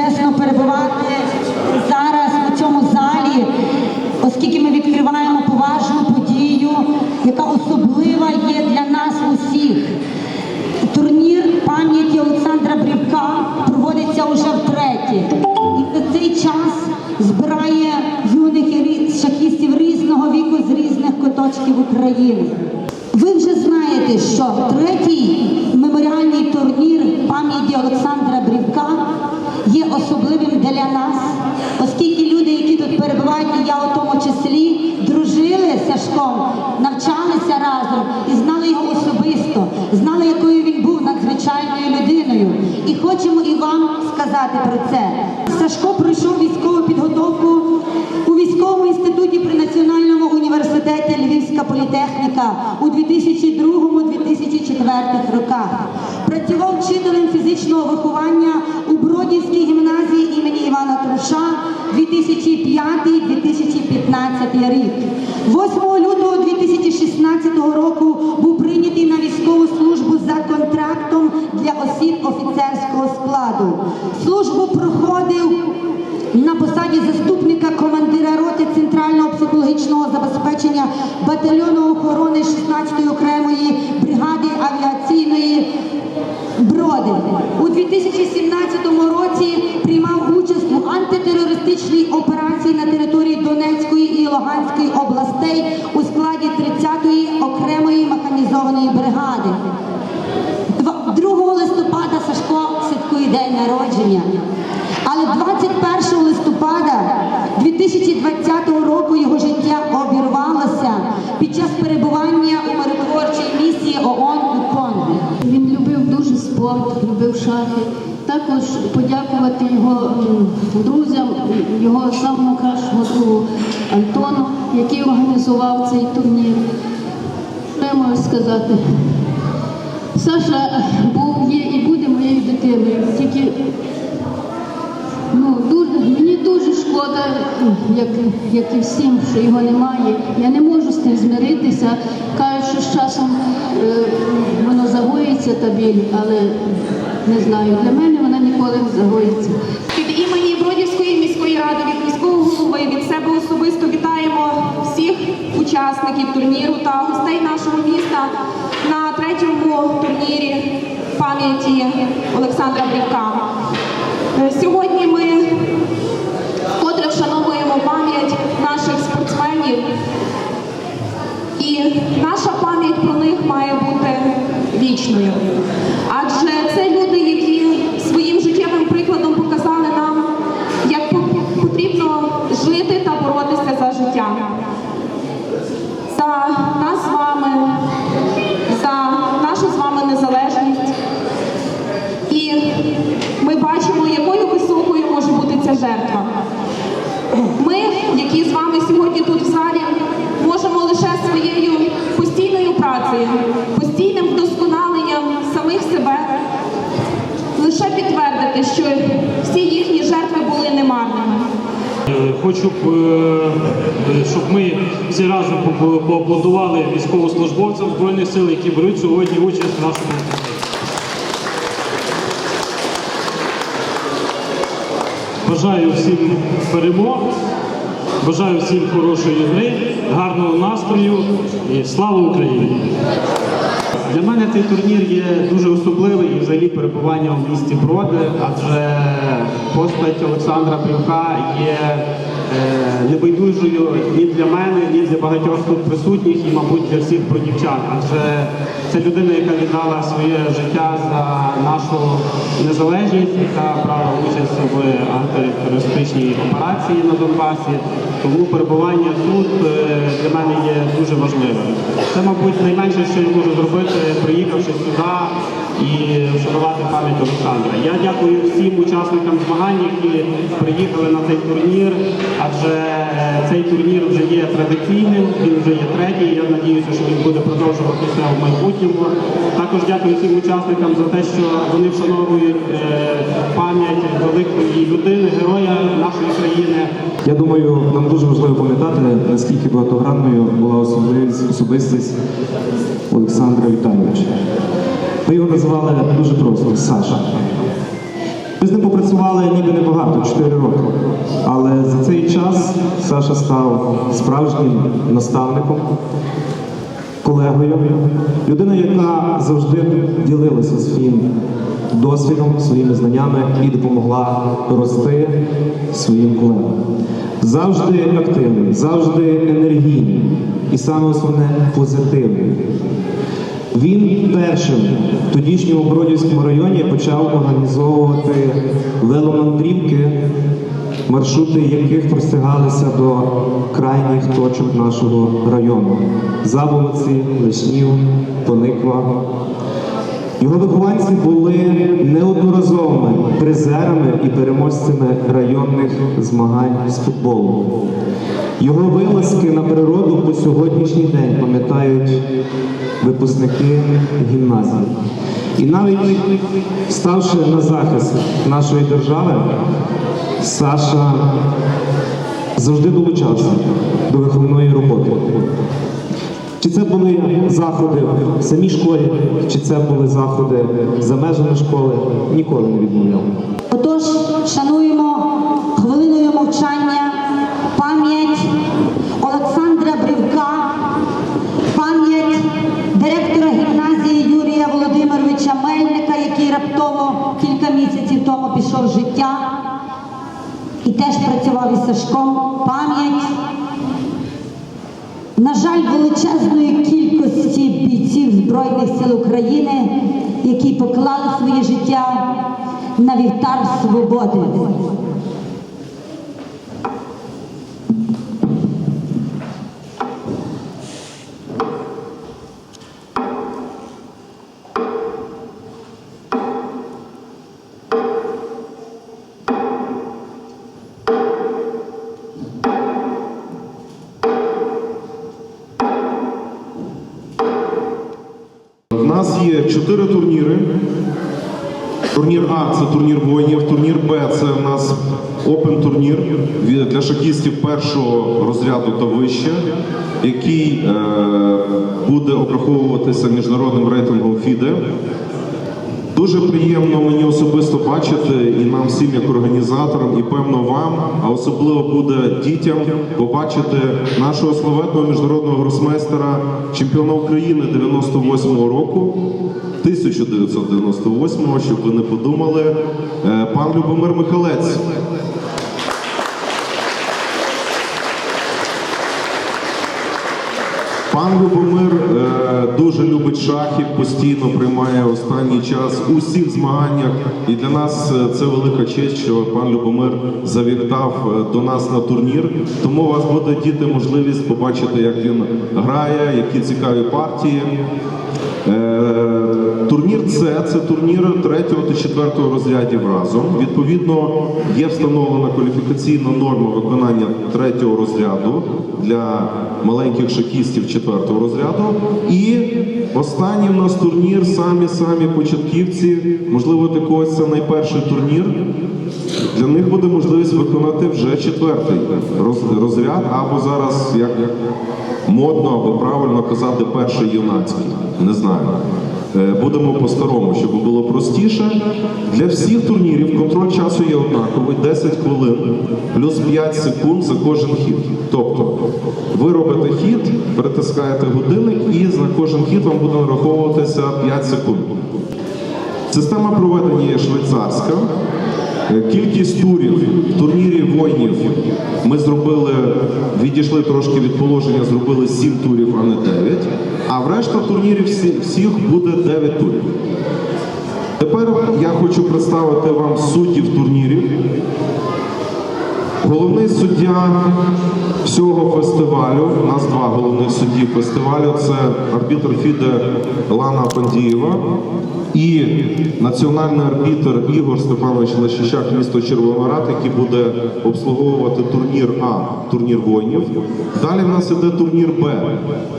чесно перебувати зараз у цьому залі, оскільки ми відкриваємо поважну подію, яка особлива є для нас усіх. Турнір пам'яті Олександра Брівка проводиться уже втретє. І за цей час збирає юних шахістів різного віку з різних куточків України. Ви вже знаєте, що третій меморіальний турнір пам'яті Олександра Брівка є особливим для нас, оскільки люди, які тут перебувають, і я у тому числі, дружили з Сашком, навчалися разом і знали його особисто, знали, якою він був надзвичайною людиною. І хочемо і вам сказати про це. Сашко пройшов військову підготовку у військовому інституті при Національному університеті Львівська політехніка у 2002-2004 роках. Працював вчителем фізичного виховання у Бродівській гімназії імені Івана Труша 2005-2015 рік. 8 лютого Службу проходив на посаді заступника командира роти центрального психологічного забезпечення батальйону охорони 16-ї окремої бригади авіаційної броди. У 2017 році приймав участь у антитерористичній операції на території Донецької і Луганської областей у складі 30-ї окремої механізованої бригади. Два- 2 листопада Сашко святкує день народження. Але 21 листопада 2020 року його життя обірвалося під час перебування у миротворчій місії ООН у Конго. Він любив любив шахи. Також подякувати його друзям, його самому кращому другу Антону, який організував цей турнір. Що я можу сказати? Саша був, є і буде моєю дитиною. Тільки ну, дуже, мені дуже шкода, як, як і всім, що його немає. Я не можу з тим змиритися. Кажуть, що з часом е, та біль, але не знаю, для мене вона ніколи не загоїться. Від імені Бродівської міської ради, від міського голови, від себе особисто вітаємо всіх учасників турніру та гостей нашого міста на третьому турнірі пам'яті Олександра Брівка. Е, Сьогодні ми вкотре вшановуємо пам'ять наших спортсменів, і наша пам'ять про них має бути вічною. Адже це люди, які своїм життєвим прикладом показали нам, як потрібно жити та боротися за життя. За нас з вами, за нашу з вами незалежність. І ми бачимо, якою високою може бути ця жертва. Ми, які з вами сьогодні тут в залі, Хочу, е, щоб ми всі разом поаплодували військовослужбовцям Збройних сил, які беруть сьогодні участь в нашому. Бажаю всім перемог, бажаю всім хорошої гри, гарного настрою і слава Україні! Для мене цей турнір є дуже особливий і взагалі перебування в місті Броди, адже постать Олександра Брюка є е, небайдужою ні для мене, ні для багатьох тут присутніх, і, мабуть, для всіх бродівчан. Адже це людина, яка віддала своє життя за нашу незалежність, яка брала участь в антитерористичній операції на Донбасі. Тому перебування тут е, для мене є дуже важливим. Це, мабуть, найменше, що я можу зробити, приїхавши сюди і вшанувати пам'ять Олександра. Я дякую всім учасникам змагань, які приїхали на цей турнір, адже е, цей турнір вже є традиційним, він вже є третій. Я сподіваюся, що він буде продовжуватися в майбутньому. Також дякую всім учасникам за те, що вони вшановують е, пам'ять великої людини, героя нашої країни. Я думаю, нам дуже важливо пам'ятати, наскільки багатогранною була особистість Олександра Віталійовича. Ми його називали дуже просто Саша. Ми з ним попрацювали ніби небагато, 4 роки. Але за цей час Саша став справжнім наставником, колегою, людина, яка завжди ділилася своїм досвідом, своїми знаннями і допомогла рости своїм колегам. Завжди активний, завжди енергійний і саме основне позитивний. Він першим в тодішньому Бродівському районі почав організовувати веломандрівки, маршрути яких простягалися до крайніх точок нашого району: Заболоці, Лишнів, Пониква. Його вихованці були неодноразовими призерами і переможцями районних змагань з футболу. Його вилазки на природу по сьогоднішній день пам'ятають випускники гімназії. І навіть ставши на захист нашої держави, Саша завжди долучався до виховної роботи. Чи це були заходи в самій школі, чи це були заходи за межами школи, ніколи не відмовляв. Отож, шануємо хвилиною мовчання пам'ять Олександра Брівка, пам'ять директора гімназії Юрія Володимировича Мельника, раптово кілька місяців тому пішов життя і теж працював із Сашком. Пам'ять, на жаль, величезної кількості бійців Збройних сил України, які поклали своє життя на вівтар свободи. Нас є чотири турніри. Турнір А це турнір воїнів, турнір Б це у нас опен турнір для шахістів першого розряду та вище, який е, буде обраховуватися міжнародним рейтингом FIDE. Дуже приємно мені особисто бачити і нам всім як організаторам, і певно вам, а особливо буде дітям побачити нашого славетного міжнародного гросмейстера, чемпіона України 98-го року, 1998-го, щоб ви не подумали, е, пан Любомир Михалець. Пан Любомир е, дуже любить шахи, постійно приймає останній час у всіх змаганнях. І для нас е, це велика честь, що пан Любомир завітав е, до нас на турнір. Тому у вас буде діти можливість побачити, як він грає, які цікаві партії. Е, Турнір С це турнір 3 та 4 розрядів разом. Відповідно, є встановлена кваліфікаційна норма виконання 3 розряду для маленьких шахістів 4 розряду. І останній у нас турнір самі самі початківці. Можливо, для когось це найперший турнір. Для них буде можливість виконати вже четвертий розряд, або зараз як модно або правильно казати перший юнацький. Не знаю. Е, Будемо по-старому, щоб було простіше. Для всіх турнірів контроль часу є однаковий 10 хвилин плюс 5 секунд за кожен хід. Тобто ви робите хід, перетискаєте годинник і за кожен хід вам буде нараховуватися 5 секунд. Система проведення є швейцарська. Кількість турів в турнірі воїнів ми зробили, відійшли трошки від положення, зробили 7 турів, а не 9. А в решта турнірів всіх буде 9 турів. Тепер я хочу представити вам суддів турнірів. Головний суддя всього фестивалю, у нас два головних судді фестивалю це арбітр Фіде Лана Пандієва і національний арбітр Ігор Степанович Лещищак, місто Червоноград, який буде обслуговувати турнір А, турнір воїнів. Далі в нас іде турнір Б,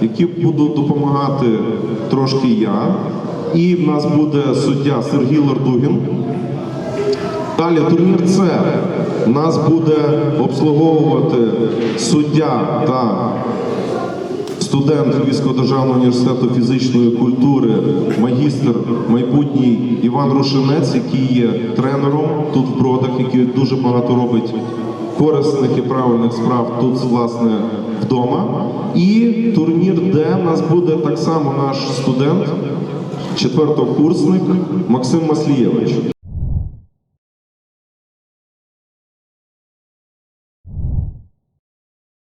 який буду допомагати трошки я. І в нас буде суддя Сергій Лардугін. Далі турнір С нас буде обслуговувати суддя та студент Львівського державного університету фізичної культури, магістр майбутній Іван Рушинець, який є тренером тут в Бродах, який дуже багато робить корисних і правильних справ тут, власне, вдома. І турнір, де нас буде так само наш студент, четвертокурсник Максим Маслієвич.